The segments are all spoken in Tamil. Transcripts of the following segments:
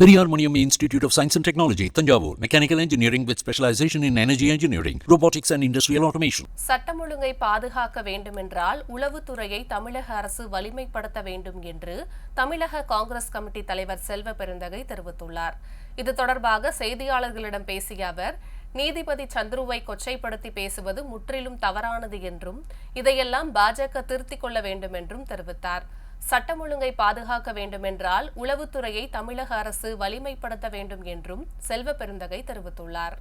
Periyar Maniyam institute of science and technology Thanjavur. Mechanical engineering with specialisation in energy engineering robotics and industrial automation சட்டம் ஒழுங்கை பாதுகாக்க வேண்டுமென்றால் உளவுத்துறையை தமிழக அரசு வலிமைப்படுத்த வேண்டும் என்று தமிழக காங்கிரஸ் கமிட்டி தலைவர் செல்வ பெருந்தகை தெரிவித்துள்ளார். இது தொடர்பாக செய்தியாளர்களிடம் பேசிய அவர் நீதிபதி சந்துருவை கொச்சைப்படுத்தி பேசுவது முற்றிலும் தவறானது என்றும் இதையெல்லாம் பாஜக திருத்திக் கொள்ள வேண்டும் என்றும் தெரிவித்தார். சட்டம் ஒழுங்கை பாதுகாக்க வேண்டுமென்றால் உளவுத்துறையை தமிழக அரசு வலிமைப்படுத்த வேண்டும் என்றும் செல்வ பெருந்தகை தெரிவித்துள்ளார்.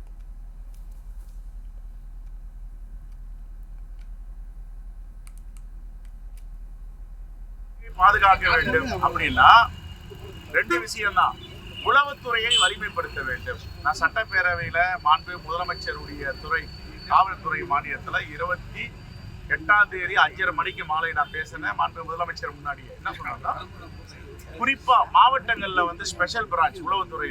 பாதுகாக்க வேண்டும் அப்படின்னா ரெண்டு விஷயம்தான். உளவுத்துறையை வலிமைப்படுத்த வேண்டும். நான் சட்டப்பேரவையில் மாண்பு முதலமைச்சருடைய துறை காவல்துறை மானியத்தில் இருபத்தி எட்டாம் தேதி அஞ்சரை மணிக்கு மாலை நான் பேசினேன். மாண்பு முதலமைச்சர் முன்னாடியே. என்ன சொன்னாங்கன்னா குறிப்பா மாவட்டங்கள்ல வந்து ஸ்பெஷல் பிரான்ச் உளவுத்துறை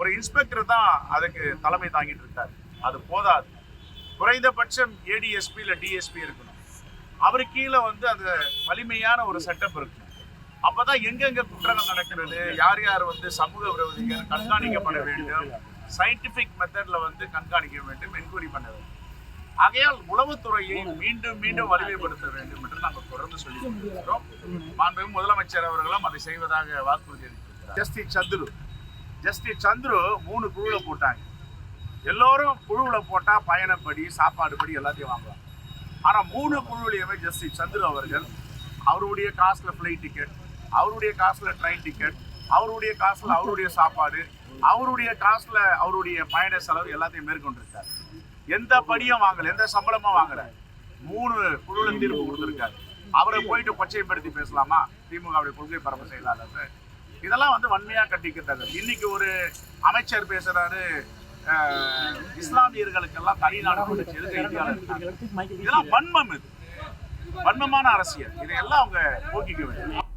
ஒரு இன்ஸ்பெக்டர் தான் அதுக்கு தலைமை தாங்கிட்டு இருக்காரு. அது போதாது. குறைந்தபட்சம் ஏடிஎஸ்பி இல்லை டிஎஸ்பி இருக்கணும். அவர் கீழே வந்து அது வலிமையான ஒரு செட்டப் இருக்கு அப்பதான் எங்கெங்க குற்றங்கள் நடக்கிறது யார் யார் வந்து சமூக விரோதிகள் கண்காணிக்கப்பட வேண்டும் சயின்டிபிக் மெத்தட்ல வந்து கண்காணிக்க வேண்டும் என்கொயரி பண்ண வேண்டும். ஆகையால் உளவுத்துறையை மீண்டும் மீண்டும் வலிமைப்படுத்த வேண்டும் என்று நாங்கள் தொடர்ந்து சொல்லி கொண்டிருக்கிறோம் மாண்பு முதலமைச்சர் அவர்களும் அதை செய்வதாக வாக்குறுதி அளித்திருக்கிறார். ஜஸ்டிஸ் சந்துரு. ஜஸ்டிஸ் சந்துரு மூணு குழுல போட்டாங்க. எல்லோரும் குழுவுல போட்டா பயணப்படி சாப்பாடு படி எல்லாத்தையும் வாங்கலாம் ஆனா மூணு குழுவிலையுமே ஜஸ்டிஸ் சந்துரு அவர்கள் அவருடைய காசுல ஃப்ளைட் டிக்கெட் அவருடைய காசுல ட்ரெயின் டிக்கெட் அவருடைய காசுல அவருடைய சாப்பாடு அவருடைய காசுல அவருடைய பயண செலவு எல்லாத்தையும் மேற்கொண்டிருக்காரு. எந்த படியும் வாங்கல எந்த சம்பளமும் வாங்கல. மூணு குழுல தீர்ப்பு கொடுத்துருக்காரு. அவரை போயிட்டு கொச்சைப்படுத்தி பேசலாமா? திமுகவுடைய கொள்கை பரப்பு செயலாளர் இதெல்லாம் வந்து வன்மையா கண்டிக்கின்றது. இன்னைக்கு ஒரு அமைச்சர் பேசுறாரு இஸ்லாமியர்களுக்கெல்லாம் தனி நாடு இதெல்லாம் வன்மம் இது. வன்மமான அரசியல். இதையெல்லாம் அவங்க போக்கிக்க வேண்டும்